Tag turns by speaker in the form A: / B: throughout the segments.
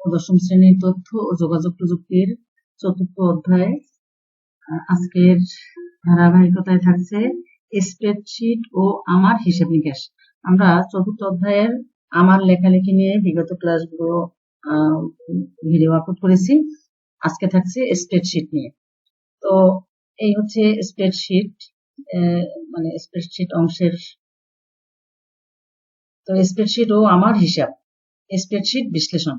A: দশম শ্রেণির তথ্য ও যোগাযোগ প্রযুক্তির চতুর্থ অধ্যায় আজকের ধারাবাহিকতায় থাকছে স্প্রেডশিট ও আমার হিসাব নিকাশ। আমরা চতুর্থ অধ্যায়ের আমার লেখালেখি নিয়ে বিগত ক্লাসগুলো ভিডিও আপলোড করেছি। আজকে থাকছে স্প্রেডশিট নিয়ে। তো এই হচ্ছে স্প্রেডশিট মানে স্প্রেডশিট অংশের, তো স্প্রেডশিট ও আমার হিসাব স্প্রেডশিট বিশ্লেষণ।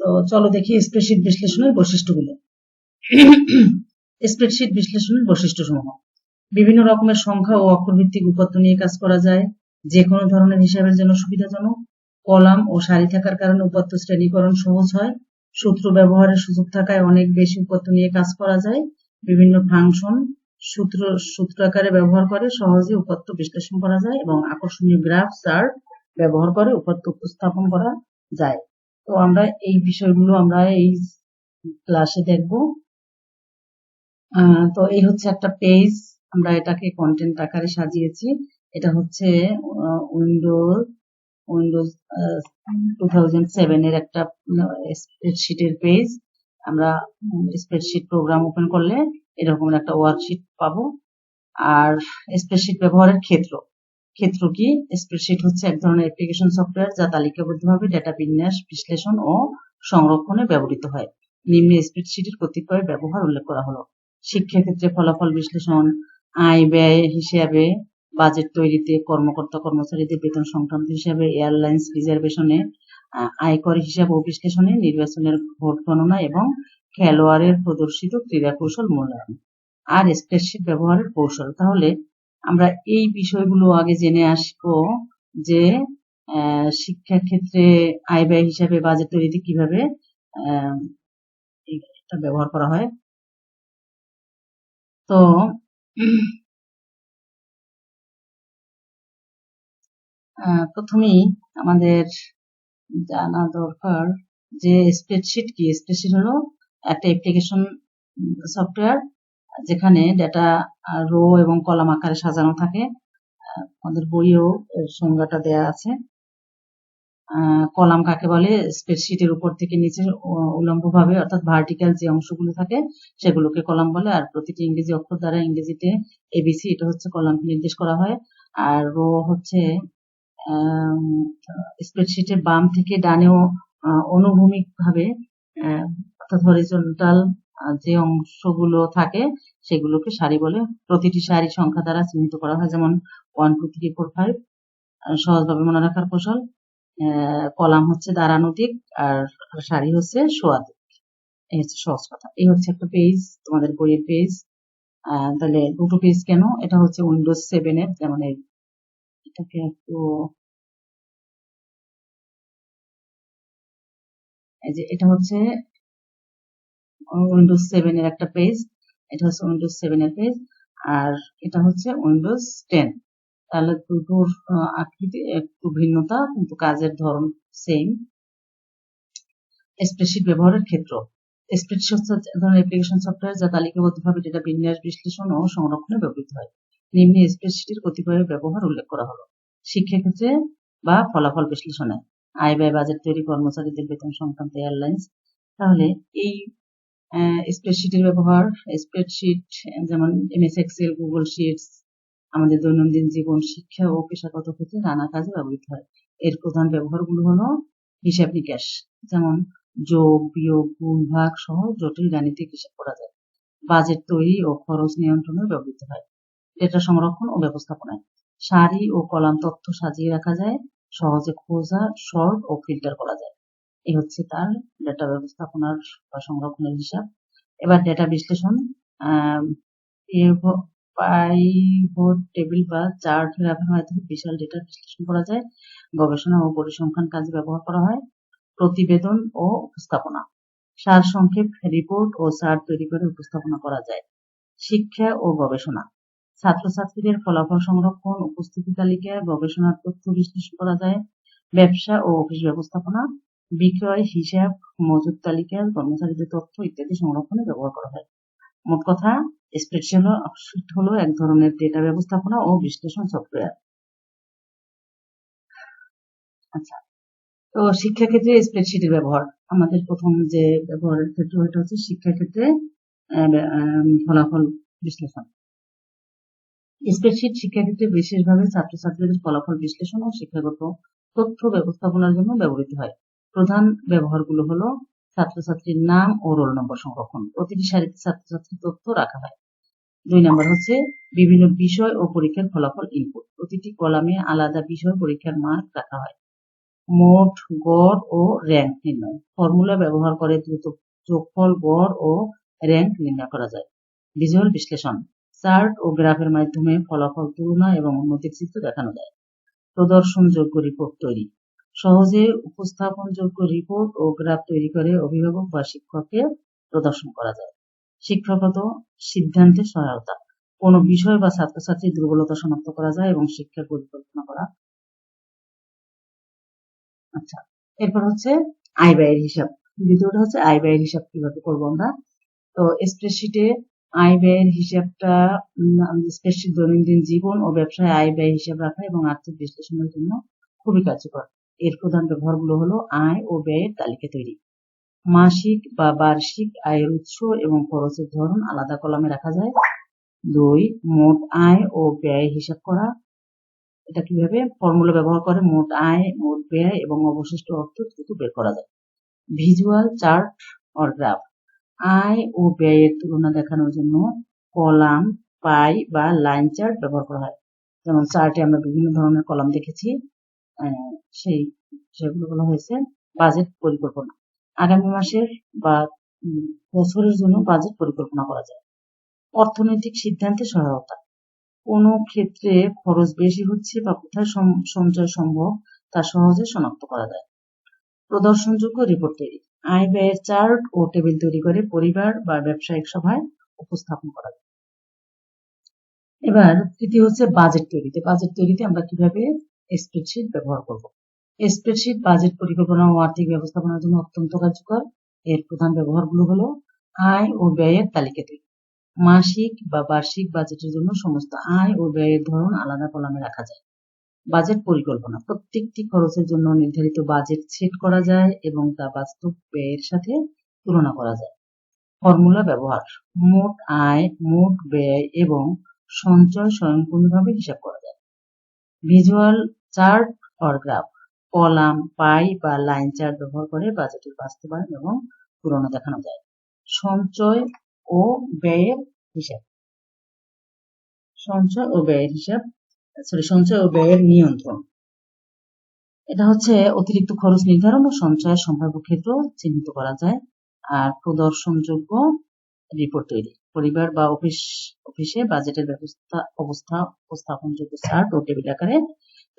A: তো চলো দেখি স্প্রেডশিট বিশ্লেষণের বৈশিষ্ট্যগুলো। স্প্রেডশিট বিশ্লেষণের বৈশিষ্ট্য সমূহ বিভিন্ন রকমের সংখ্যা ও অক্ষর ভিত্তিক উপাত্ত নিয়ে কাজ করা যায়। যে কোনো ধরনের হিসাবের জন্য সুবিধাজনক। কলাম ও সারি থাকার কারণে উপাত্ত শ্রেণীকরণ সহজ হয়। সূত্র ব্যবহারের সুযোগ থাকায় অনেক বেশি উপাত্ত নিয়ে কাজ করা যায়। বিভিন্ন ফাংশন সূত্র সূত্র আকারে ব্যবহার করে সহজে উপাত্ত বিশ্লেষণ করা যায় এবং আকর্ষণীয় গ্রাফ চার্ট ব্যবহার করে উপাত্ত উপস্থাপন করা যায়। তো আমরা এই বিষয়গুলো আমরা এই ক্লাসে দেখব। তো এই হচ্ছে একটা পেজ আমরা এটাকে কন্টেন্ট আকারে সাজিয়েছি। এটা হচ্ছে Windows Windows two thousand seven এর একটা স্প্রেডশিটের পেজ আমরা স্প্রেডশিট প্রোগ্রাম ওপেন করলে এরকম একটা ওয়ার্কশিট পাবো। আর স্প্রেডশিট ব্যবহারের ক্ষেত্র। ক্ষেত্র কি? স্প্রেডশিট হচ্ছে এক ধরনের অ্যাপ্লিকেশন সফটওয়্যার যা তালিকাবদ্ধভাবে ডেটা বিন্যাস, বিশ্লেষণ ও সংরক্ষণে ব্যবহৃত হয়। নিম্নে স্প্রেডশিটের কতিপয় ব্যবহার উল্লেখ করা হলো। শিক্ষাক্ষেত্রে ফলাফল বিশ্লেষণ, আয়, ব্যয় হিসাবে বাজেট তৈরিতে, কর্মকর্তা কর্মচারীদের বেতন সংক্রান্ত হিসাবে এয়ারলাইন্স রিজার্ভেশনে আয়কর হিসাব ও বিশ্লেষণে, নির্বাচনের ভোট গণনা এবং খেলোয়াড়ের প্রদর্শিত ক্রীড়া কৌশল মূল্যায়ন। আর স্প্রেডশিট ব্যবহারের কৌশল। তাহলে আমরা এই বিষয়গুলো আগে জেনে আসব যে শিক্ষাক্ষেত্রে আয় ব্যয় হিসাবে বাজেট তৈরিতে কীভাবে ব্যবহার করা হয়। তো প্রথমেই আমাদের জানা দরকার যে স্প্রেডশিট কি? স্প্রেডশিট হলো একটা অ্যাপ্লিকেশন সফটওয়্যার যেখানে ডেটা রো এবং কলাম আকারে সাজানো থাকে আমাদের বইয়েও এর সংজ্ঞাটা দেয়া আছে। কলাম কাকে বলে? স্প্রেডশিটের উপর থেকে নিচে উলম্ব ভাবে অর্থাৎ ভার্টিক্যাল যে অংশগুলো থাকে সেগুলোকে কলাম বলে। আর প্রতিটি ইংরেজি অক্ষর দ্বারা ইংরেজিতে এবিসি এটা হচ্ছে কলামকে নির্দেশ করা হয়। আর রো হচ্ছে স্প্রেডশিটের বাম থেকে ডানেও অনুভূমিক ভাবে আহ, অর্থাৎ হরিজন্টাল যে অংশগুলো থাকে সেগুলোকে সারি বলে প্রতিটি সারি সংখ্যা দ্বারা চিহ্নিত করা হয়। যেমন one two three four five সহজভাবে মনে রাখার কৌশল। কলাম হচ্ছে দাঁড়ানো দিক আর সারি হচ্ছে শোয়া দিক। এই হচ্ছে সহজ কথা। এই হচ্ছে একটা পেজ তোমাদের বইয়ের পেজ তাহলে দুটো পেজ কেন? এটা হচ্ছে উইন্ডোজ সেভেন এর, যেমন এটাকে একটু এই যে এটা হচ্ছে উইন্ডোজ সেভেন এর একটা পেজ এটা হচ্ছে উইন্ডোজ সেভেন এর পেজ আর এটা হচ্ছে উইন্ডোজ টেন তাহলে দুটোর আকৃতি একটু ভিন্নতা, কিন্তু কাজের ধরন সেম স্প্রেডশিট ব্যবহারের ক্ষেত্র স্প্রেডশিট হচ্ছে ধরনের অ্যাপ্লিকেশন সফটওয়্যার যা তালিকাবদ্ধভাবে ডেটা বিন্যাস, বিশ্লেষণ ও সংরক্ষণে ব্যবহৃত হয়। নিম্নে স্প্রেডশিটের কতিপয় ব্যবহার উল্লেখ করা হলো। শিক্ষাক্ষেত্রে বা ফলাফল বিশ্লেষণে। আয় ব্যয়, বাজেট তৈরি, কর্মচারীদের বেতন সংক্রান্ত এয়ারলাইন্স তাহলে এই স্প্রেডশিটের ব্যবহার স্প্রেডশিট যেমন এমএস এক্সেল গুগল শিটস আমাদের দৈনন্দিন জীবন, শিক্ষা ও পেশাগত ক্ষেত্রে নানা কাজে ব্যবহৃত হয়। এর প্রধান ব্যবহারগুলো হলো হিসাব নিকাশ, যেমন যোগ, বিয়োগ, গুণ, ভাগ সহ জটিল গাণিতিক হিসাব করা যায়। বাজেট তৈরি ও খরচ নিয়ন্ত্রণে ব্যবহৃত হয়। ডেটা সংরক্ষণ ও ব্যবস্থাপনায় সারি ও কলাম তথ্য সাজিয়ে রাখা যায়। সহজে খোঁজা শর্ট ও ফিল্টার করা যায়। এই হচ্ছে তার ডেটা ব্যবস্থাপনার বা সংরক্ষণের হিসাব। এবার ডেটা বিশ্লেষণ পাইভট টেবিল বা চার্ট ব্যবহার মাধ্যমে বিশাল ডেটা বিশ্লেষণ করা যায়। গবেষণা ও পরিসংখ্যান কাজে ব্যবহার করা হয়। প্রতিবেদন ও উপস্থাপনা। সার সংক্ষেপ রিপোর্ট ও চার্ট তৈরি করে উপস্থাপনা করা যায়। শিক্ষা ও গবেষণা। ছাত্রছাত্রীদের ফলাফল সংরক্ষণ, উপস্থিতি তালিকা গবেষণার তথ্য বিশ্লেষণ করা যায়। ব্যবসা ও অফিস ব্যবস্থাপনা। বিক্রয়, হিসাব, মজুদ তালিকা, কর্মচারীদের তথ্য ইত্যাদি সংরক্ষণে ব্যবহার করা হয়। মোট কথা স্প্রেডশিট হলো এক ধরনের ডেটা ব্যবস্থাপনা ও বিশ্লেষণ সফটওয়্যার আচ্ছা তো শিক্ষাক্ষেত্রে স্প্রেডশিটের ব্যবহার। আমাদের প্রথম যে ব্যবহারের ক্ষেত্র এটা হচ্ছে শিক্ষাক্ষেত্রে ফলাফল বিশ্লেষণ। স্প্রেডশিট শিক্ষাক্ষেত্রে বিশেষভাবে ছাত্রছাত্রীদের ফলাফল বিশ্লেষণ ও শিক্ষাগত তথ্য ব্যবস্থাপনার জন্য ব্যবহৃত হয়। প্রধান ব্যবহারগুলো হলো ছাত্রছাত্রীর নাম ও রোল নম্বর সংরক্ষণ। প্রতিটি সারিতে ছাত্রছাত্রীর তথ্য রাখা হয়। দুই নম্বর হচ্ছে বিভিন্ন বিষয় ও পরীক্ষার ফলাফল ইনপুট প্রতিটি কলামে আলাদা বিষয় পরীক্ষার মার্ক রাখা হয়। মোট গড় ও র্যাঙ্ক নির্ণয়। ফর্মুলা ব্যবহার করে দ্রুত যোগফল, গড় ও র্যাঙ্ক নির্ণয় করা যায়। ভিজুয়াল বিশ্লেষণ। চার্ট ও গ্রাফের মাধ্যমে ফলাফল তুলনা এবং উন্নতির চিত্র দেখানো যায়। প্রদর্শনযোগ্য রিপোর্ট তৈরি। সহজে উপস্থাপনযোগ্য রিপোর্ট ও গ্রাফ তৈরি করে অভিভাবক বা শিক্ষককে প্রদর্শন করা যায়। শিক্ষাগত সিদ্ধান্তে সহায়তা। কোনো বিষয় বা ছাত্রছাত্রীর দুর্বলতা শনাক্ত করা যায় এবং শিক্ষার পরিকল্পনা করা। আচ্ছা এরপর হচ্ছে আয় ব্যয়ের হিসাব। দ্বিতীয়টা হচ্ছে আয় ব্যয়ের হিসাব কীভাবে করব আমরা? তো স্প্রেডশিটে আয় ব্যয়ের হিসাবটা স্প্রেডশিট দৈনন্দিন জীবন ও ব্যবসায় আয় ব্যয় হিসাব রাখা এবং আর্থিক বিশ্লেষণের জন্য খুবই কার্যকর। এর প্রধান ব্যবহারগুলো হলো আয় ও ব্যয়ের তালিকা তৈরি। মাসিক বা বার্ষিক আয়ের উৎস এবং খরচের ধরন আলাদা কলামে রাখা যায়। দুই, মোট আয় ও ব্যয় হিসাব করা। এটা কীভাবে? ফর্মুলা ব্যবহার করে মোট আয়, মোট ব্যয় এবং অবশিষ্ট অর্থ দ্রুত বের করা যায়। Visual chart or graph. আয় ও ব্যয়ের তুলনা দেখানোর জন্য কলাম, পাই বা লাইন চার্ট ব্যবহার করা হয়। যেমন চার্টে আমরা বিভিন্ন ধরনের কলাম দেখেছি। সেই সেগুলো বলা হয়েছে বাজেট পরিকল্পনা। আগামী মাসের বা বছরের জন্য বাজেট পরিকল্পনা করা যায়। অর্থনৈতিক সিদ্ধান্তে সহায়তা। কোন ক্ষেত্রে খরচ বেশি হচ্ছে বা কোথায় সঞ্চয় সম্ভব তা সহজে শনাক্ত করা যায়। প্রদর্শনযোগ্য রিপোর্ট তৈরি। আয় ব্যয়ের চার্ট ও টেবিল তৈরি করে পরিবার বা ব্যবসায়িক সভায় উপস্থাপন করা যায়। এবার তৃতীয় হচ্ছে বাজেট তৈরিতে। বাজেট তৈরিতে আমরা কীভাবে স্প্রেডশিট ব্যবহার করব। স্প্রেডশিট বাজেট পরিকল্পনা ও আর্থিক ব্যবস্থাপনার জন্য অত্যন্ত কার্যকর। এর প্রধান ব্যবহারগুলো হলো আয় ও ব্যয়ের তালিকা তৈরি। মাসিক বা বার্ষিক বাজেটের জন্য সমস্ত আয় ও ব্যয়ের ধরন আলাদা কলামে রাখা যায়। বাজেট পরিকল্পনা। প্রত্যেকটি খরচের জন্য নির্ধারিত বাজেট সেট করা যায় এবং তা বাস্তব ব্যয়ের সাথে তুলনা করা যায়। ফর্মুলা ব্যবহার। মোট আয়, মোট ব্যয় এবং সঞ্চয় স্বয়ংক্রিয়ভাবে হিসাব করা যায়। Visual chart or graph column, pie বা লাইন চার্ট ব্যবহার করে বাজেটের বাস্তবায়ন এবং তুলনা দেখানো যায়। সঞ্চয় ও ব্যয়ের হিসাব। সঞ্চয় ও ব্যয়ের হিসাব সরি সঞ্চয় ও ব্যয়ের নিয়ন্ত্রণ। এটা হচ্ছে অতিরিক্ত খরচ নির্ধারণ ও সঞ্চয়ের সম্ভাব্য ক্ষেত্র চিহ্নিত করা যায় আর প্রদর্শনযোগ্য রিপোর্ট তৈরি। পরিবার বা অফিস, অফিসে বাজেটের ব্যবস্থা, অবস্থা, উপস্থাপনযোগ্য চার্ট ও টেবিল আকারে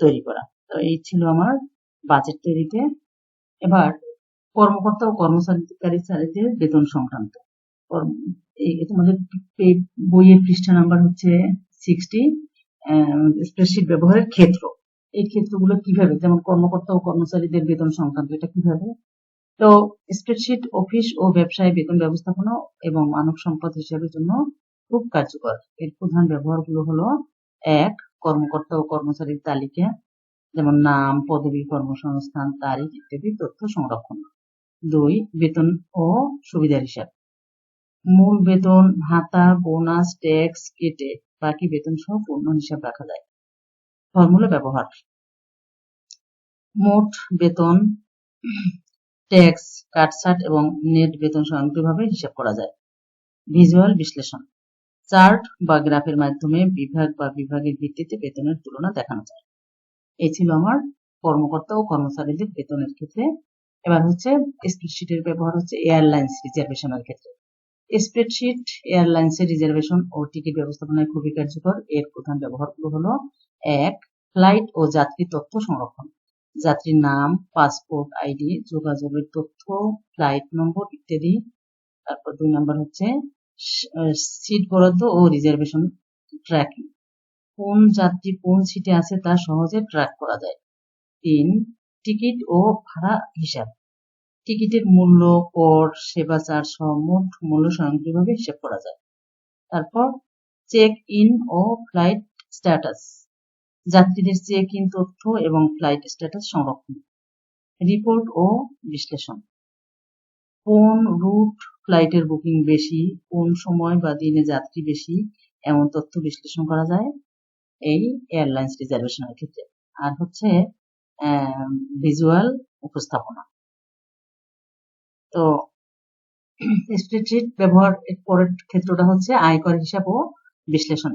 A: তৈরি করা। তো এই ছিল আমার বাজেট তৈরিতে এবার কর্মকর্তা ও কর্মচারীদের বেতন সংক্রান্ত। তোমাদের বইয়ের পৃষ্ঠা নাম্বার হচ্ছে সিক্সটি স্প্রেডশিট ব্যবহারের ক্ষেত্র। এই ক্ষেত্রগুলো কীভাবে, যেমন কর্মকর্তা ও কর্মচারীদের বেতন সংক্রান্ত, এটা কীভাবে? তো স্প্রেডশিট অফিস ও ব্যবসায় বেতন ব্যবস্থাপনা এবং মানব সম্পদ হিসাবের জন্য খুব কার্যকর। এর প্রধান ব্যবহারগুলো হলো এক, কর্মকর্তা ও কর্মচারীর তালিকা, যেমন নাম, পদবি, কর্মসংস্থান, তারিখ ইত্যাদি তথ্য সংরক্ষণ। দুই, বেতন ও সুবিধার হিসাব। মূল বেতন, ভাতা, বোনাস, ট্যাক্স, কেটে বাকি বেতন সহ পূর্ণ হিসাব রাখা যায়। ফর্মুলা ব্যবহার। মোট বেতন, ট্যাক্স, কাটছাট এবং নেট বেতন স্বয়ংক্রিয়ভাবে হিসাব করা যায়। ভিজুয়াল বিশ্লেষণ। চার্ট বা গ্রাফের মাধ্যমে বিভাগ বা বিভাগের ভিত্তিতে বেতনের তুলনা দেখানো যায়। এই ছিল আমার কর্মকর্তা ও কর্মচারীদের বেতনের ক্ষেত্রে। এবার হচ্ছে স্প্রেডশিটের ব্যবহার হচ্ছে এয়ারলাইন্স রিজার্ভেশনের ক্ষেত্রে। স্প্রেডশিট এয়ারলাইন্সের রিজার্ভেশন ও টিকিট ব্যবস্থাপনায় খুবই কার্যকর। এর প্রধান ব্যবহারগুলো হলো, এক ফ্লাইট ও যাত্রী তথ্য সংরক্ষণ। যাত্রীর নাম পাসপোর্ট আইডি যোগাযোগের তথ্য ফ্লাইট নম্বর ইত্যাদি। তারপর দুই নম্বর হচ্ছে সিট বরাদ্দ ও রিজার্ভেশন ট্র্যাকিং কোন যাত্রী কোন সিটে আছে তা সহজে ট্র্যাক করা যায়। তিন টিকিট ও ভাড়া হিসাব। টিকিটের মূল্য কর সেবা চার্জ সহ মোট মূল্য স্বয়ংক্রিয়ভাবে হিসাব করা যায়। তারপর চেক ইন ও ফ্লাইট স্ট্যাটাস যাত্রীদের চেক ইন তথ্য এবং ফ্লাইট স্ট্যাটাস সংরক্ষণ। রিপোর্ট ও বিশ্লেষণ। কোন রুট ফ্লাইটের বুকিং বেশি, কোন সময় বা দিনে যাত্রী বেশি, এমন তথ্য বিশ্লেষণ করা যায় এই এয়ারলাইন্স রিজার্ভেশনের ক্ষেত্রে। আর হচ্ছে ভিজুয়াল উপস্থাপনা। তো স্প্রেডশিট ব্যবহার পরের ক্ষেত্রটা হচ্ছে আয়কর হিসাব ও বিশ্লেষণ।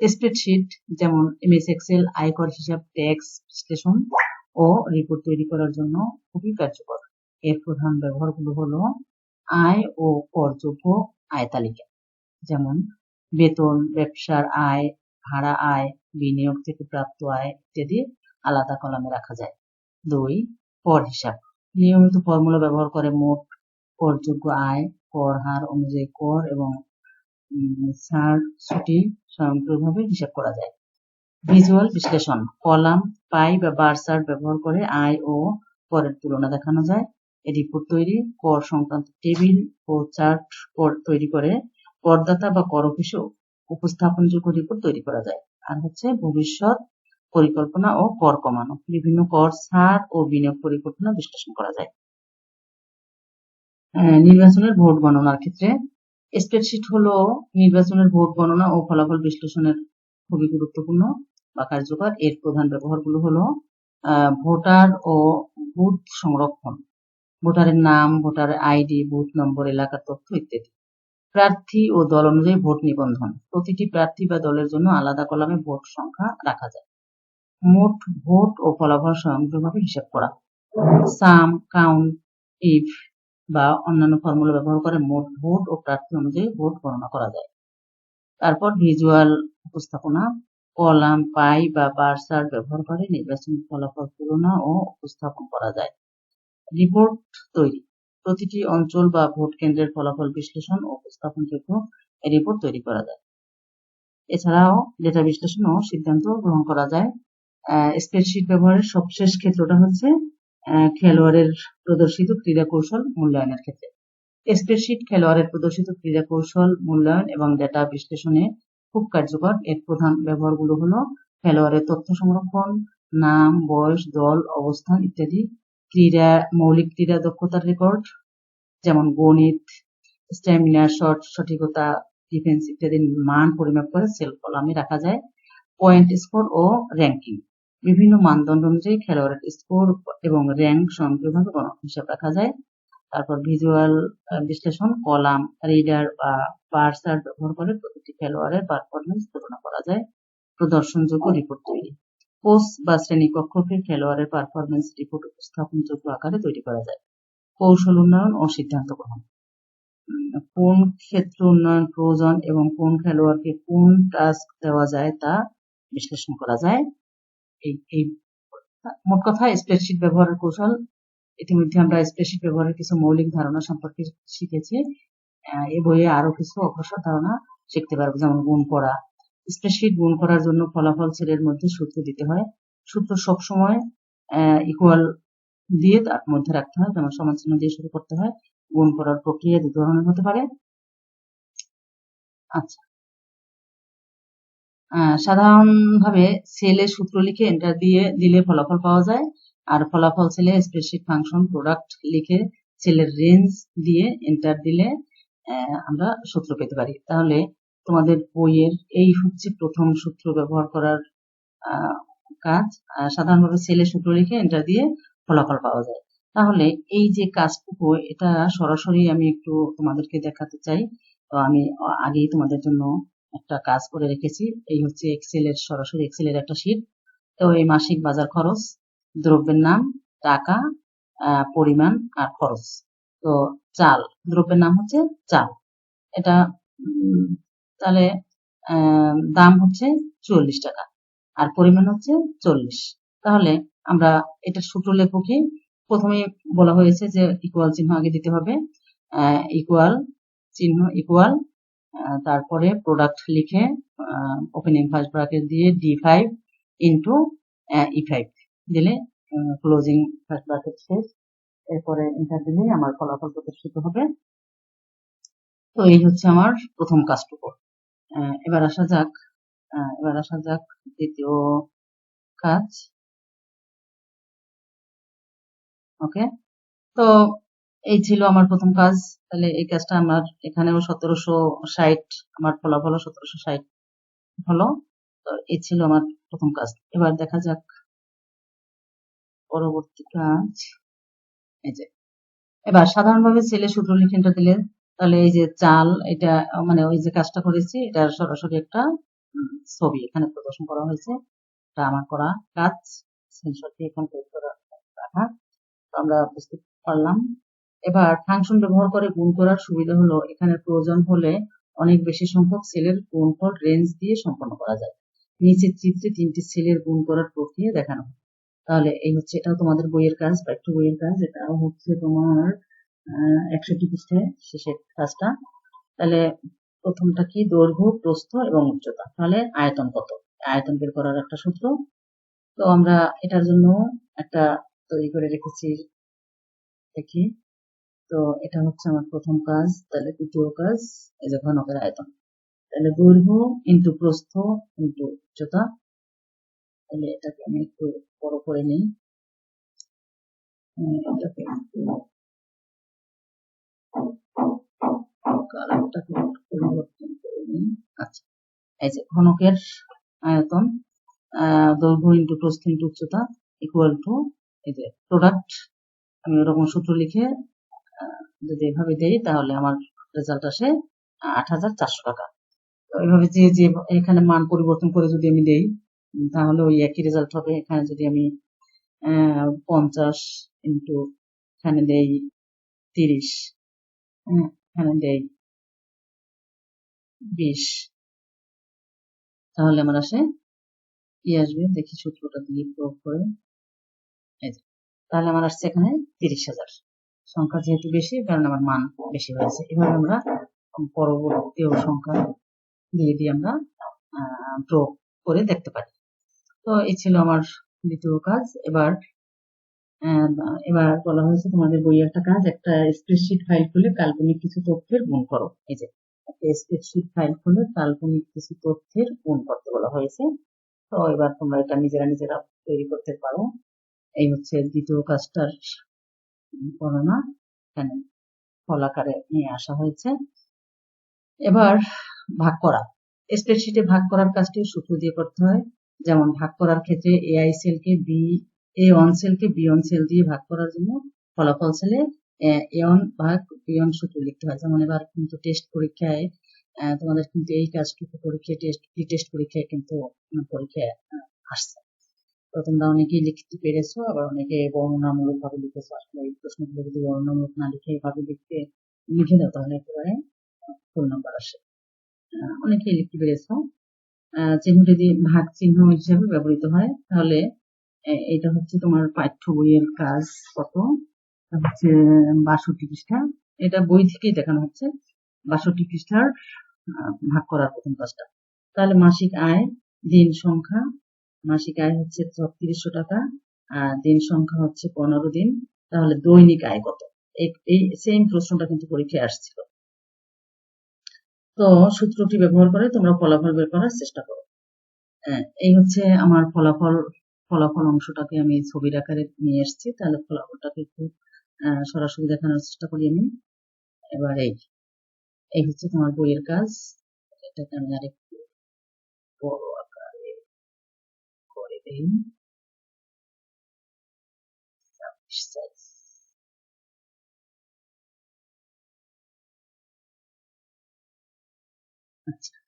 A: স্প্রেডশিট যেমন এমএস এক্সেল আয়কর হিসাব ট্যাক্স বিশ্লেষণ ও রিপোর্ট তৈরি করার জন্য খুবই কার্যকর। এর প্রধান ব্যবহারগুলো হলো আয় ও করযোগ্য আয় তালিকা। যেমন, বেতন, ব্যবসার আয়, ভাড়া আয়, বিনিয়োগ থেকে প্রাপ্ত আয় ইত্যাদি আলাদা কলামে রাখা যায়। দুই, কর হিসাব। নিয়মিত ফর্মুলা ব্যবহার করে মোট করযোগ্য আয়, কর হার অনুযায়ী কর এবং ছুটি স্বয়ংক্রিয়ভাবে হিসাব করা যায়। ভিজুয়াল বিশ্লেষণ। কলাম, পাই বা বার চার্ট ব্যবহার করে আয় ও করের তুলনা দেখানো যায়। রিপোর্ট তৈরি কর সংক্রান্ত টেবিল ও চার্ট তৈরি করে করদাতা বা কর অফিসে উপস্থাপনযোগ্য রিপোর্ট তৈরি করা যায়। আর হচ্ছে ভবিষ্যৎ পরিকল্পনা ও কর কমানো। বিভিন্ন কর, ছাড় ও বিনিয়োগ পরিকল্পনা বিশ্লেষণ করা যায়। নির্বাচনের ভোট গণনার ক্ষেত্রে স্প্রেডশিট হলো নির্বাচনের ভোট গণনা ও ফলাফল বিশ্লেষণের খুবই গুরুত্বপূর্ণ বা কার্যকর। এর প্রধান ব্যবহারগুলো হলো ভোটার ও বুথ সংরক্ষণ। ভোটারের নাম, ভোটার আইডি, বুথ নম্বর, এলাকার তথ্য ইত্যাদি। প্রার্থী ও দল অনুযায়ী ভোট নিবন্ধন। প্রতিটি প্রার্থী বা দলের জন্য আলাদা কলামে ভোট সংখ্যা রাখা যায়। মোট ভোট ও ফলাফল স্বয়ংক্রিয়ভাবে হিসাব করা। সাম, কাউন্ট, ইফ বা অন্যান্য ফর্মুলা ব্যবহার করে মোট ভোট ও প্রার্থী অনুযায়ী ভোট গণনা করা যায়। তারপর ভিজুয়াল উপস্থাপনা, কলাম, পাই বা বার চার্ট ব্যবহার করে নির্বাচনী ফলাফল তুলনা ও উপস্থাপন করা যায়। রিপোর্ট তৈরি। প্রতিটি অঞ্চল বা ভোট কেন্দ্রের ফলাফল বিশ্লেষণ ও উপস্থাপনযোগ্য রিপোর্ট তৈরি করা যায়। এছাড়াও ডেটা বিশ্লেষণ ও সিদ্ধান্ত গ্রহণ করা যায়। স্প্রেডশিট ব্যবহারের সবশেষ ক্ষেত্রটা হচ্ছে খেলোয়াড়ের প্রদর্শিত ক্রীড়া কৌশল মূল্যায়নের ক্ষেত্রে। স্প্রেডশিট খেলোয়াড়ের প্রদর্শিত ক্রীড়া কৌশল মূল্যায়ন এবং ডেটা বিশ্লেষণে খুব কার্যকর। এর প্রধান ব্যবহারগুলো হলো, খেলোয়াড়ের তথ্য সংরক্ষণ, নাম, বয়স, দল, অবস্থান ইত্যাদি ক্রীড়া, মৌলিক ক্রীড়া দক্ষতার রেকর্ড, যেমন গণিত স্ট্যামিনার শট সঠিকতা, ডিফেন্স ইত্যাদির মান পরিমাপ করে সেল কলামে রাখা যায়। পয়েন্ট স্কোর ও র্যাঙ্কিং। বিভিন্ন মানদণ্ড অনুযায়ী খেলোয়াড়ের স্কোর এবং র্যাঙ্ক স্বয়ংক্রিয়ভাবে হিসাব রাখা যায়। তারপর ভিজুয়াল বিশ্লেষণ, কলাম, রিডার বা চার্ট ব্যবহার করে প্রতিটি খেলোয়াড়ের পারফরমেন্স তুলনা করা যায়। প্রদর্শনযোগ্য রিপোর্ট তৈরি। কোচ বা শ্রেণীকক্ষকে খেলোয়াড়ের পারফরমেন্স রিপোর্ট উপস্থাপনযোগ্য আকারে তৈরি করা যায়। কৌশল উন্নয়ন ও সিদ্ধান্ত গ্রহণ। কোন ক্ষেত্র উন্নয়ন প্রয়োজন এবং কোন খেলোয়াড়কে কোন টাস্ক দেওয়া যায় তা বিশ্লেষণ করা যায়। এই এই মোট কথা স্প্রেডশিট ব্যবহারের কৌশল। ইতিমধ্যে আমরা স্প্রেডশিট ব্যবহারের কিছু মৌলিক ধারণা সম্পর্কে শিখেছি। এই বইয়ে আরও কিছু অগ্রসর ধারণা শিখতে পারব, যেমন গুণ করা স্প্রেডশিট গুণ করার জন্য ফলাফল সেলের মধ্যে সূত্র দিতে হয়। সূত্র সবসময় ইকুয়াল দিয়ে তার মধ্যে রাখতে হয়, যেমন সমান চিহ্ন দিয়ে শুরু করতে হয়। গুণ করার প্রক্রিয়া দু ধরনের হতে পারে। আচ্ছা। সাধারণভাবে সেলে সূত্র লিখে এন্টার দিয়ে দিলে ফলাফল পাওয়া যায়। আর ফলাফল সেলে স্প্রেডশিট ফাংশন প্রোডাক্ট লিখে সেলের রেঞ্জ দিয়ে এন্টার দিলে আমরা সূত্র পেতে পারি। তাহলে তোমাদের বইয়ের এই হচ্ছে প্রথম সূত্র ব্যবহার করার কাজ। সাধারণভাবে সেলে সূত্র লিখে এন্টার দিয়ে ফলাফল পাওয়া যায়। তাহলে এই যে কাজটুকু, এটা সরাসরি আমি একটু তোমাদেরকে দেখাতে চাই। তো আমি আগেই তোমাদের জন্য একটা কাজ করে রেখেছি। এই হচ্ছে এক্সেলের সরাসরি এক্সেলের একটা শীট তো এই মাসিক বাজার খরচ, দ্রব্যের নাম, টাকা পরিমাণ আর খরচ। তো চাল, দ্রব্যের নাম হচ্ছে চাল। এটা তাহলে দাম হচ্ছে চল্লিশ টাকা আর পরিমাণ হচ্ছে চল্লিশ। তাহলে আমরা এটা সূত্র লিখব কি প্রথমে বলা হয়েছে যে ইকুয়াল চিহ্ন আগে দিতে হবে। ইকুয়াল চিহ্ন ইকুয়াল তারপরে প্রোডাক্ট লিখে ওপেনিং ফার্স্ট ব্রাকেট দিয়ে D five into E five দিলে ক্লোজিং ফার্স্ট ব্রাকেট শেষ। এরপরে এন্টার দিলেই আমার ফলাফল প্রদর্শিত হবে। তো এই হচ্ছে আমার প্রথম কাজটুকু। এবার আসা যাক এবার আসা যাক দ্বিতীয় কাজ। ওকে তো এই ছিল আমার প্রথম কাজ। তাহলে এই কাজটা আমার এখানেও সতেরোশো ষাট, আমার ফলাফল সতেরোশো ষাট হলো। তো এই ছিল আমার প্রথম কাজ। এবার দেখা যাক পরবর্তী কাজ। এই যে, এবার সাধারণভাবে ছেলে সূত্র লিখনটা দিলে তাহলে এই যে চাল, এটা মানে ওই যে কাজটা করেছি, এটার সরাসরি একটা ছবি এখানে প্রদর্শন করা হয়েছে। এটা আমার করা কাজ সেন্সরটি এখন তৈরি করা রাখা। আমরা বুঝতে পারলাম। এবার ফাংশন ব্যবহার করে গুণ করার সুবিধা হলো, এখানে প্রয়োজন হলে অনেক বেশি সংখ্যক সেলের গুণফল রেঞ্জ দিয়ে সম্পন্ন করা যায়। নিচের চিত্রে তিনটি সেলের গুণ করার প্রক্রিয়া দেখানো। তাহলে এই হচ্ছে, এটাও তোমাদের বইয়ের কাজ, বা একটু বইয়ের কাজ, এটাও হচ্ছে তোমার একষট্টি পৃষ্ঠায় শেষের কাজটা। তাহলে প্রথমটা কি? দৈর্ঘ্য, প্রস্থ এবং উচ্চতা। তাহলে আয়তন কত? আয়তন বের করার একটা সূত্র। তো আমরা এটার জন্য একটা তৈরি করে রেখেছি। দেখি। তো এটা হচ্ছে আমার প্রথম কাজ। তাহলে দ্বিতীয় কাজ, এই যে ঘনকের আয়তন। তাহলে দৈর্ঘ্য ইন্টু প্রস্থ ইন্টু উচ্চতা। তাহলে এটাকে আমি একটু বড় করে নিই। কালারটাকে পরিবর্তন করে নিই আচ্ছা এই যে ঘনকের আয়তন দৈর্ঘ্য ইন্টু প্রস্থ ইন্টু উচ্চতা ইকুয়াল টু এই যে প্রোডাক্ট আমি ওরকম সূত্র লিখে যদি এভাবে দেই তাহলে আমার রেজাল্ট আসে আট হাজার চারশো টাকা। এইভাবে যে যে এখানে মান পরিবর্তন করে যদি আমি দেই, তাহলে ওই একই রেজাল্ট হবে। এখানে যদি আমি পঞ্চাশ ইন্টু এখানে দেই তিরিশ দেই বিশ। তাহলে আমার আসে। কি আসবে। দেখি সূত্রটা দিয়ে প্রয়োগ করে। তাহলে আমার আসছে এখানে তিরিশ হাজার। সংখ্যা যেহেতু বেশি কারণ আমার মান বেশি হয়েছে। এভাবে আমরা পরবর্তী সংখ্যা দিয়ে দিয়ে আমরা প্রয়োগ করে দেখতে পারি। তো এই ছিল আমার দ্বিতীয় কাজ। এবার এবার বলা হয়েছে তোমাদের বইয়ের একটা কাজ, একটা স্প্রেডশিট ফাইল খুলে কাল্পনিক কিছু তথ্যের গুণ করো। এই যে, একটা স্প্রেডশিট ফাইল খুলে কাল্পনিক কিছু তথ্যের গুণ করতে বলা হয়েছে। তো এবার তোমরা এটা নিজেরা নিজেরা তৈরি করতে পারো। এই হচ্ছে দ্বিতীয় কাজটার বর্ণনা। এখানে ফলাকারে নিয়ে আসা হয়েছে। এবার ভাগ করা। স্প্রেডশিটে ভাগ করার কাজটি সূত্র দিয়ে করতে হয়। যেমন, ভাগ করার ক্ষেত্রে এআই সেলকে বি এ ওয়ান সেলকে বি ওয়ান সেল দিয়ে ভাগ করার জন্য ফলাফল সেলে এ ওয়ান ভাগ বি ওয়ান সূত্র লিখতে হয়। যেমন এবার কিন্তু টেস্ট পরীক্ষায় তোমাদের কিন্তু এই কাজটুকু পরীক্ষায় টেস্ট প্রি টেস্ট পরীক্ষায় কিন্তু পরীক্ষায় আসছে। তো তোমরা অনেকেই লিখতে পেরেছ আবার অনেকে বর্ণনামূলক ভাবে লিখেছো। আসলে এই প্রশ্নগুলো যদি বর্ণনামূলক না লিখে এভাবে লিখতে লিখে দাও তাহলে একেবারে ফুল নাম্বার আসে। অনেকেই লিখতে পেরেছ। আহ, চিহ্নটি দিয়ে ভাগ চিহ্ন হিসেবে ব্যবহৃত হয়। তাহলে এটা হচ্ছে তোমার পাঠ্য বইয়ের কাজ কত? হচ্ছে বাষট্টি পৃষ্ঠা। এটা বই থেকেই দেখানো হচ্ছে। বাষট্টি পৃষ্ঠার ভাগ করার প্রথম কাজটা তাহলে মাসিক আয়, দিন সংখ্যা। মাসিক আয় হচ্ছে ছত্রিশশো টাকা আর দিন সংখ্যা হচ্ছে পনেরো দিন। তাহলে দৈনিক আয় কত? এই- সেম প্রশ্নটা কিন্তু পরীক্ষায় আসছিল। তো সূত্রটি ব্যবহার করে তোমরা ফলাফল বের করার চেষ্টা করো। এই হচ্ছে আমার ফলাফল ফলাফল অংশটাকে আমি ছবির আকারে নিয়ে এসেছি, তাহলে ফলাফলটাকে একটু সরাসরি দেখানোর চেষ্টা করি আমি। এবার এই এই হচ্ছে তোমার বইয়ের কাজ। এটাকে আমি আরেকটু বড় আকারে করে দিই। আচ্ছা।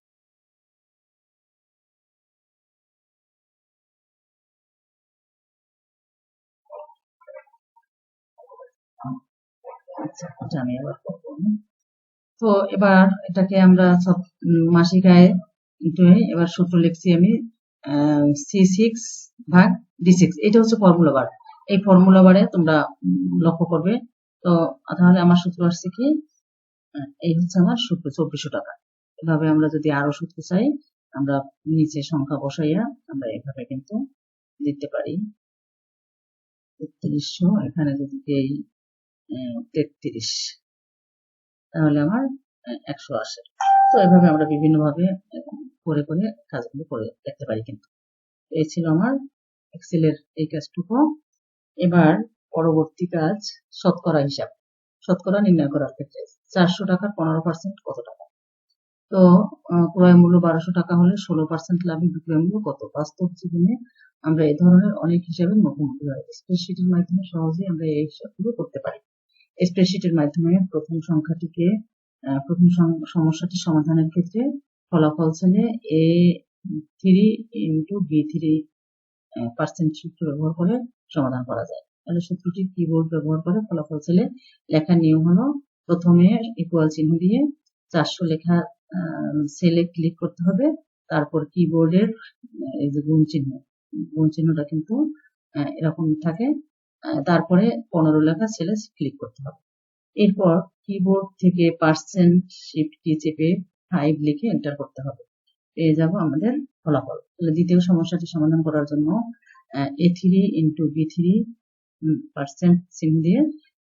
A: আচ্ছা এটা আমি আবার তো এবার এটাকে আমরা মাসিক আয় ইন্টু এবার সূত্র লিখছি আমি সি সিক্স ভাগ ডি সিক্স এটা হচ্ছে ফর্মুলা বার এই ফর্মুলা বারে তোমরা লক্ষ্য করবে। তো, তাহলে আমার সূত্র আসছে কি? এই হচ্ছে আমার সূত্র, চব্বিশশো টাকা। এভাবে আমরা যদি আরও সূত্র চাই, আমরা নিচে সংখ্যা বসাইয়া আমরা এভাবে কিন্তু দিতে পারি। তেত্রিশশো, এখানে যদি দেই তেত্রিশ। তাহলে আমার একশো আসে তো এভাবে আমরা বিভিন্ন ভাবে করে করে কাজগুলো করে দেখতে পারি কিন্তু। এই ছিল আমার এক্সেলের এই কাজটুকু। এবার পরবর্তী কাজ, শতকরা হিসাব। শতকরা নির্ণয় করার ক্ষেত্রে চারশো টাকার পনেরো পার্সেন্ট কত টাকা? তো ক্রয় মূল্য বারোশো টাকা হলে ষোলো পার্সেন্ট লাভে বিক্রয় মূল্য কত? বাস্তব জীবনে আমরা এই ধরনের অনেক হিসাবের মুখোমুখি হয় স্প্রেডশিটের মাধ্যমে সহজেই আমরা এই হিসাবগুলো করতে পারি। স্প্রেডশিটের মাধ্যমে প্রথম সংখ্যাটিকে প্রথম সম- সমস্যাটি সমাধানের ক্ষেত্রে ফলাফল ছেলে A three into B three percent সূত্র ব্যবহার করে সমাধান করা যায়। তাহলে সূত্রটি কিবোর্ড ব্যবহার করে ফলাফল ছেলে লেখার নিয়ম হলো প্রথমে ইকুয়াল চিহ্ন দিয়ে চারশো লেখা সেলে ক্লিক করতে হবে, তারপর কিবোর্ডের এই যে গুণ চিহ্ন, গুণ চিহ্নটা কিন্তু এরকম থাকে। তারপরে পনেরো লেখা সেলে ক্লিক করতে হবে। এরপর কিবোর্ড থেকে পার্সেন্ট শিফট কি চেপে ফাইভ লিখে এন্টার করতে হবে। পেয়ে যাব আমাদের ফলাফল। তাহলে দ্বিতীয় সমস্যাটি সমাধান করার জন্য A three into B three percent চিহ্ন দিয়ে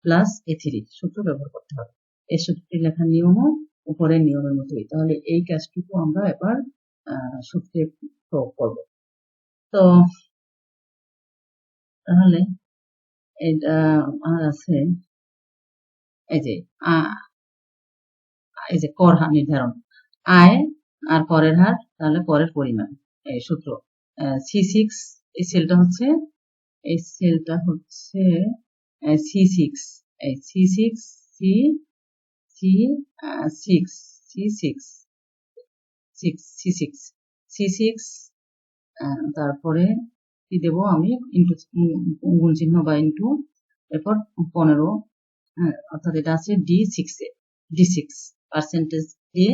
A: প্লাস এ থ্রি সূত্র ব্যবহার করতে হবে। এই সূত্রটি লেখার নিয়মও উপরের নিয়মের মতোই। তাহলে এই কাজটুকু আমরা এবার সূত্রে প্রয়োগ করব। তো, তাহলে এটা আছে এই যে এই যে কর হার নির্ধারণ। আয় আর করের হার, তাহলে করের পরিমাণ। এই সূত্র। সি সিক্স এই সেলটা হচ্ছে, এই সেলটা হচ্ছে সি সিক্স এই C six C C six C six six C six C six তারপরে কি দেব আমি? ইন্টু গুণ চিহ্ন বা ইন্টু এরপর পনেরো হ্যাঁ, অর্থাৎ এটা আছে ডি সিক্সে ডি সিক্স পার্সেন্টেজ দিয়ে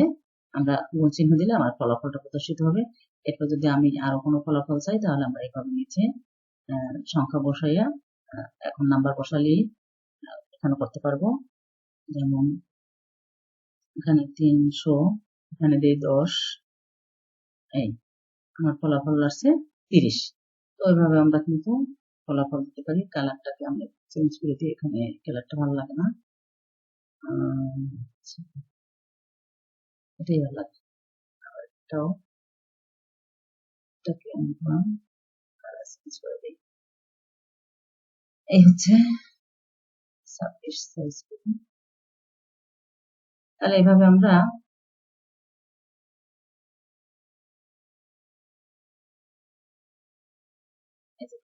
A: আমরা গুণ চিহ্ন দিলে আমার ফলাফলটা প্রদর্শিত হবে। এরপর যদি আমি আরও কোনো ফলাফল চাই তাহলে আমরা এইভাবে নিচে সংখ্যা বসাইয়া এখন নাম্বার বসালেই এখানে করতে পারব। যেমন এখানে তিনশো এখানে দেই দশ এই আমার ফলাফল আসছে তিরিশ। তো এইভাবে আমরা কিন্তু ফলাফল দিতে পারি। কালারটাকে আমরা চেঞ্জ করে দিই। এখানে কালারটা ভালো লাগে না। এটাই ভালো লাগে। এটাও এটাকে আমরা চেঞ্জ করে দিই। এই হচ্ছে ছাব্বিশ সাইজ তাহলে এইভাবে আমরা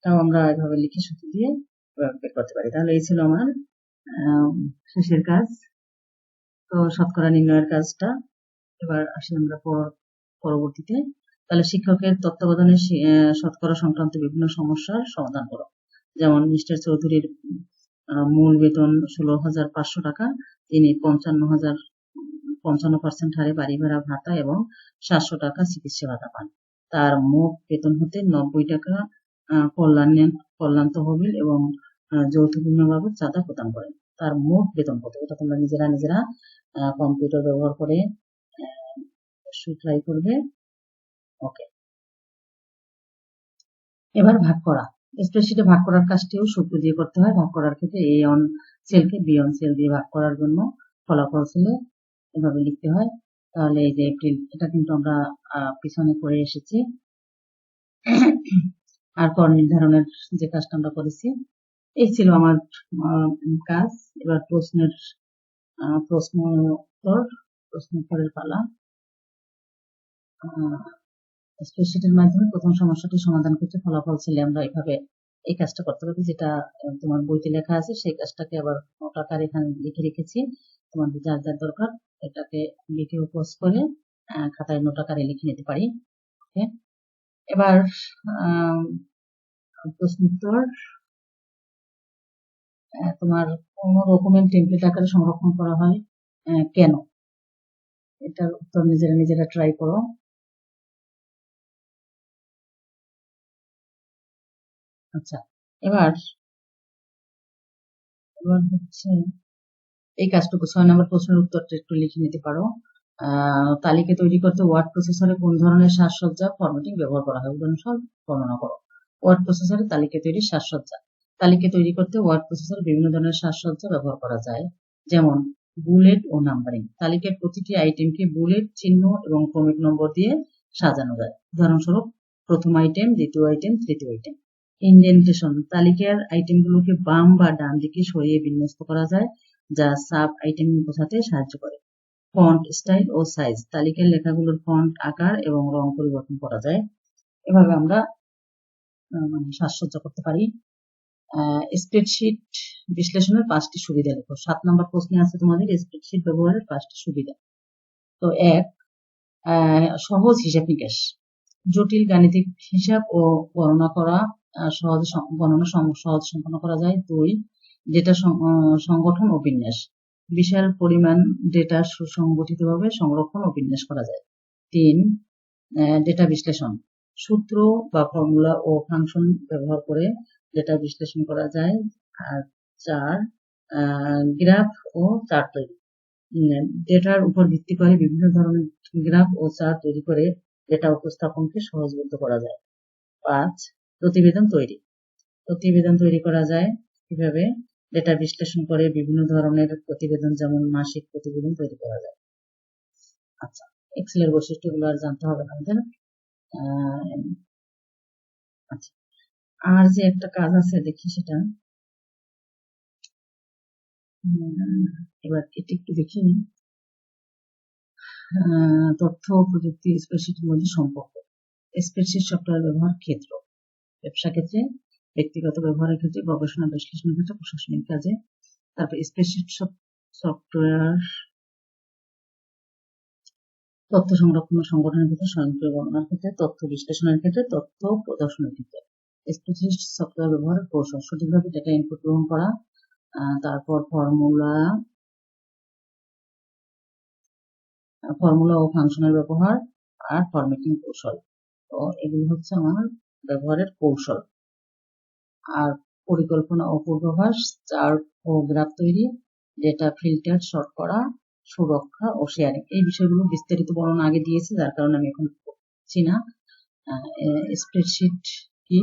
A: তাও আমরা এভাবে লিখে সূত্র দিয়ে বের করতে পারি। তাহলে এই ছিল আমার আম, শেষের কাজ। তো শতকরা নির্ণয়ের কাজটা এবার আসি আমরা পর- পরবর্তীতে। তাহলে শিক্ষকের তত্ত্বাবধানে শতকরা সংক্রান্ত বিভিন্ন সমস্যার সমাধান করো। যেমন মিস্টার চৌধুরীর মূল বেতন ষোলো হাজার পাঁচশো টাকা তিনি পঞ্চান্ন হাজার পঞ্চান্ন পার্সেন্ট হারে বাড়ি ভাড়া ভাতা এবং সাতশো টাকা চিকিৎসা ভাতা পান। তার মোট বেতন হতে নব্বই টাকা কল্যাণ কল্যাণ তহবিল এবং যৌথ বিমা বাবদ চাঁদা প্রদান করেন। তার মোট বেতন কত এটা তোমরা নিজেরা নিজেরা কম্পিউটার ব্যবহার করে ট্রাই করবে। ওকে এবার ভাগ করা। স্প্রেডশিটে ভাগ করার কাজটিও সূত্র দিয়ে করতে হয়। ভাগ করার ক্ষেত্রে এ অন সেলকে বি অন সেল দিয়ে ভাগ করার জন্য ফলাফল সেলে এভাবে লিখতে হয়। তাহলে এই যে এপ্রিল এটা কিন্তু আমরা পিছনে করে এসেছি। আর কর নির্ধারণের যে কাজটা আমরা করেছি, এই ছিল আমার কাজ। এবার প্রশ্নের প্রশ্ন উত্তর, প্রশ্ন উত্তরের পালা। স্প্রেডশিটের মাধ্যমে প্রথম সমস্যাটি সমাধান করতে ফলাফল ছেলে আমরা এভাবে এই কাজটা করতে পারি যেটা তোমার বইতে লেখা আছে, সেই কাজটাকে আবার নোট আকারে এখানে লিখে রেখেছি। তোমাদের যার যার দরকার, এটাকে ভিডিও পোস্ট করে খাতায় নোট আকারে লিখে নিতে পারি। ওকে এবার আম, প্রশ্ন উত্তর। আহ, তোমার কোন ডকুমেন্ট টেমপ্লেট আকারে সংরক্ষণ করা হয়? কেন? এটার উত্তর নিজেরা নিজেরা ট্রাই করো। আচ্ছা এবার এবার হচ্ছে এই কাজটুকু। ছয় নম্বর প্রশ্নের উত্তরটা একটু লিখে নিতে পারো। তালিকা তৈরি করতে ওয়ার্ড প্রসেসরে কোন ধরনের সাজসজ্জা ফরম্যাটিং ব্যবহার করা হয়? উদাহরণস্বরূপ, বর্ণনা করো। ওয়ার্ড প্রসেসরে তালিকা তৈরির সাজসজ্জা তালিকা তৈরি করতে ওয়ার্ড প্রসেসরে বিভিন্ন ধরনের সাজসজ্জা ব্যবহার করা যায়। যেমন বুলেট ও নাম্বারিং তালিকার প্রতিটি আইটেমকে বুলেট চিহ্ন এবং ক্রমিক নম্বর দিয়ে সাজানো যায়। উদাহরণস্বরূপ, প্রথম আইটেম দ্বিতীয় আইটেম তৃতীয় আইটেম ইন্ডেন্টেশন তালিকার আইটেমগুলোকে বাম বা ডান দিকে সরিয়ে বিন্যস্ত করা যায়, যা সাব আইটেম বোঝাতে সাহায্য করে। ফন্ট স্টাইল ও সাইজ তালিকার লেখাগুলোর ফন্ট আকার এবং রং পরিবর্তন করা যায়। এভাবে আমরা মানে সাজসজ্জা করতে পারি। স্প্রেডশিট বিশ্লেষণের পাঁচটি সুবিধা দেখো। সাত নম্বর প্রশ্নে আছে তোমাদের স্প্রেডশিট ব্যবহারের পাঁচটি সুবিধা। তো এক সহজ হিসাব নিকাশ। জটিল গাণিতিক হিসাব ও গণনা করা সহজে গণনা সহজ সম্পন্ন করা যায়। দুই ডেটা সংগঠন ও বিন্যাস। বিশাল পরিমাণ ডেটা সুসংগঠিতভাবে সংরক্ষণ ও বিন্যাস করা যায়। তিন ডেটা বিশ্লেষণ। সূত্র বা ফর্মুলা ও ফাংশন ব্যবহার করে ডেটা বিশ্লেষণ করা যায়। আর চার গ্রাফ ও চার্ট তৈরি। ডেটার উপর ভিত্তি করে বিভিন্ন ধরনের গ্রাফ ও চার্ট তৈরি করে ডেটা উপস্থাপনকে সহজবোধ্য করা যায়। পাঁচ, প্রতিবেদন তৈরি। প্রতিবেদন তৈরি করা যায় কীভাবে? ডেটা বিশ্লেষণ করে বিভিন্ন ধরনের প্রতিবেদন, যেমন মাসিক প্রতিবেদন তৈরি করা যায়। আচ্ছা এক্সেলের বৈশিষ্ট্যগুলো আর জানতে হবে না আমাদের আচ্ছা আর যে একটা কাজ আছে, দেখি সেটা। এবার এটি একটু দেখি তথ্য প্রযুক্তি স্প্রেডশিটের মধ্যে সম্পর্ক। স্প্রেডশিট সফটওয়্যার ব্যবহার ক্ষেত্র। ব্যবসা ক্ষেত্রে ব্যক্তিগত ব্যবহারের ক্ষেত্রে গবেষণা, বিশ্লেষণের ক্ষেত্রে প্রশাসনিক কাজে, তারপর স্প্রেডশিট সফটওয়্যার তথ্য সংরক্ষণ ও সংগঠনের ক্ষেত্রে স্বয়ংক্রিয় গণনার ক্ষেত্রে, তথ্য বিশ্লেষণের ক্ষেত্রে, তথ্য প্রদর্শনের ক্ষেত্রে। স্প্রেডশিট সফটওয়্যার ব্যবহারের কৌশল, সঠিকভাবে ডেটা ইনপুট গ্রহণ করা তারপর ফর্মুলা ফর্মুলা ও ফাংশনের ব্যবহার আর ফরম্যাটিং কৌশল। তো এগুলি হচ্ছে আমার ব্যবহারের কৌশল। আর পরিকল্পনা ও পূর্বাভাস চার ও গ্রাফ তৈরি ডেটা ফিল্টার শর্ট করা, সুরক্ষা ও শেয়ারিং এই বিষয়গুলো বিস্তারিত বর্ণনা আগে দিয়েছি, যার কারণে আমি এখন করছি না। স্প্রেডশিট কি?